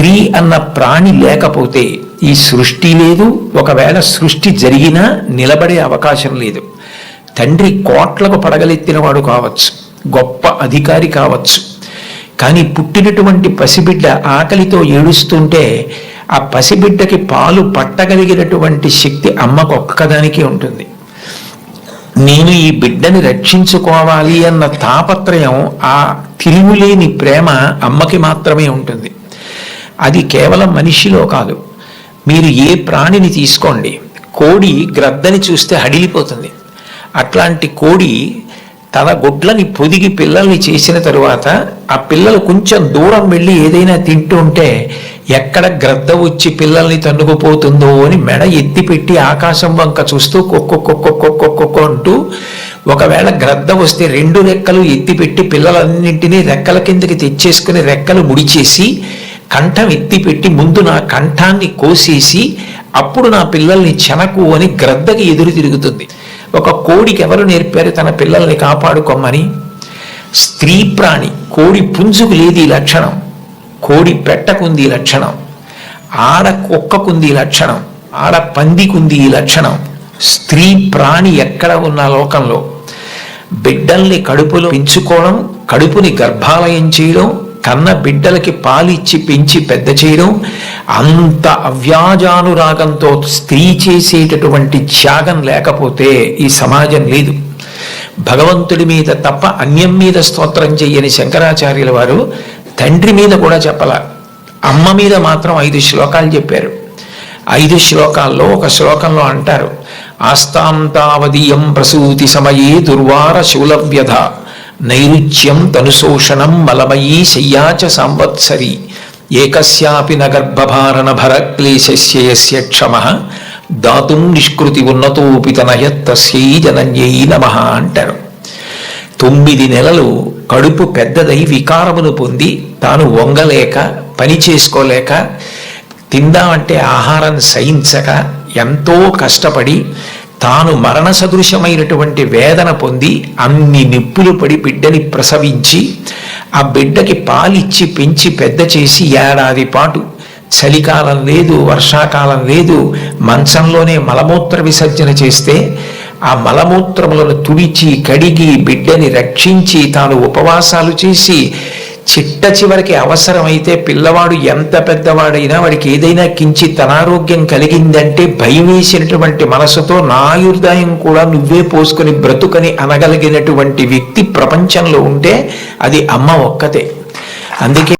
స్త్రీ అన్న ప్రాణి లేకపోతే ఈ సృష్టి లేదు. ఒకవేళ సృష్టి జరిగినా నిలబడే అవకాశం లేదు. తండ్రి కోట్లకు పడగలెత్తినవాడు కావచ్చు గొప్ప అధికారి కావచ్చు. కానీ పుట్టినటువంటి పసిబిడ్డ ఆకలితో ఏడుస్తుంటే ఆ పసిబిడ్డకి పాలు పట్టగలిగినటువంటి శక్తి అమ్మకు ఒక్కదానికే ఉంటుంది. నేను ఈ బిడ్డని రక్షించుకోవాలి అన్న తాపత్రయం ఆ తిరుగులేని ప్రేమ అమ్మకి మాత్రమే ఉంటుంది. అది కేవలం మనిషిలో కాదు. మీరు ఏ ప్రాణిని తీసుకోండి కోడి గ్రద్దని చూస్తే హడిలిపోతుంది. అట్లాంటి కోడి తన గుడ్లని పొదిగి పిల్లల్ని చేసిన తరువాత ఆ పిల్లలు కొంచెం దూరం వెళ్ళి ఏదైనా తింటూ ఉంటే ఎక్కడ గ్రద్ద వచ్చి పిల్లల్ని తన్నుకుపోతుందో అని మెడ ఎత్తిపెట్టి ఆకాశం వంక చూస్తూ కొక్కొ అంటూ ఒకవేళ గ్రద్ద వస్తే రెండు రెక్కలు ఎత్తిపెట్టి పిల్లలన్నింటినీ రెక్కల కిందకి తెచ్చేసుకుని రెక్కలు ముడిచేసి కంఠం ఎత్తిపెట్టి ముందు నా కంఠాన్ని కోసేసి అప్పుడు నా పిల్లల్ని చెనకు అని గ్రద్దకి ఎదురు తిరుగుతుంది. ఒక కోడికి ఎవరు నేర్పారు? తన పిల్లల్ని కాపాడుకోమని. స్త్రీ ప్రాణి కోడి పుంజుకు లేదు ఈ లక్షణం. కోడి పెట్టకుంది ఈ లక్షణం. ఆడ కుక్కకుంది ఈ లక్షణం. ఆడ పందికుంది ఈ లక్షణం. స్త్రీ ప్రాణి ఎక్కడ ఉన్న లోకంలో. బిడ్డల్ని కడుపులో పెంచుకోవడం కడుపుని గర్భాలయం చేయడం కన్న బిడ్డలకి పాలిచ్చి పెంచి పెద్ద చేయడం అంత అవ్యాజానురాగంతో స్త్రీ చేసేటటువంటి త్యాగం లేకపోతే ఈ సమాజం లేదు. భగవంతుడి మీద తప్ప అన్యం మీద స్తోత్రం చెయ్యని శంకరాచార్యుల వారు తండ్రి మీద కూడా చెప్పాల. అమ్మ మీద మాత్రం ఐదు శ్లోకాలు చెప్పారు. ఐదు శ్లోకాల్లో ఒక శ్లోకంలో అంటారు ఆస్తాంతావదీయం ప్రసూతి సమయే దుర్వార శూలవ్యధ నైరుచ్యం తనుశోషణం మలమయీ శయ్యాచ సంవత్సరి. ఏకస్యాపి నగర్భభారణ భర క్లేశస్య క్షమ. దాతుం నిష్కృతి ఉన్నతోపి తనయత్తస్యై జనన్యై నమ అంటారు. తొమ్మిది నెలలు కడుపు పెద్దదై వికారమును పొంది తాను వంగలేక పని చేసుకోలేక తిందామంటే ఆహారం సహించక ఎంతో కష్టపడి తాను మరణ సదృశమైనటువంటి వేదన పొంది అన్ని నిప్పులు పడి బిడ్డని ప్రసవించి ఆ బిడ్డకి పాలిచ్చి పెంచి పెద్ద చేసి ఏడాది పాటు చలికాలం లేదు వర్షాకాలం లేదు మంచంలోనే మలమూత్ర విసర్జన చేస్తే ఆ మలమూత్రములను తుడిచి కడిగి బిడ్డని రక్షించి తాను ఉపవాసాలు చేసి చిట్ట చివరికి అవసరమైతే పిల్లవాడు ఎంత పెద్దవాడైనా వాడికి ఏదైనా కించిత్ అనారోగ్యం కలిగిందంటే భయం వేసినటువంటి మనసుతో నాయుర్దాయం కూడా నువ్వే పోసుకొని బ్రతుకని అనగలిగినటువంటి వ్యక్తి ప్రపంచంలో ఉంటే అది అమ్మ ఒక్కతే. అందుకే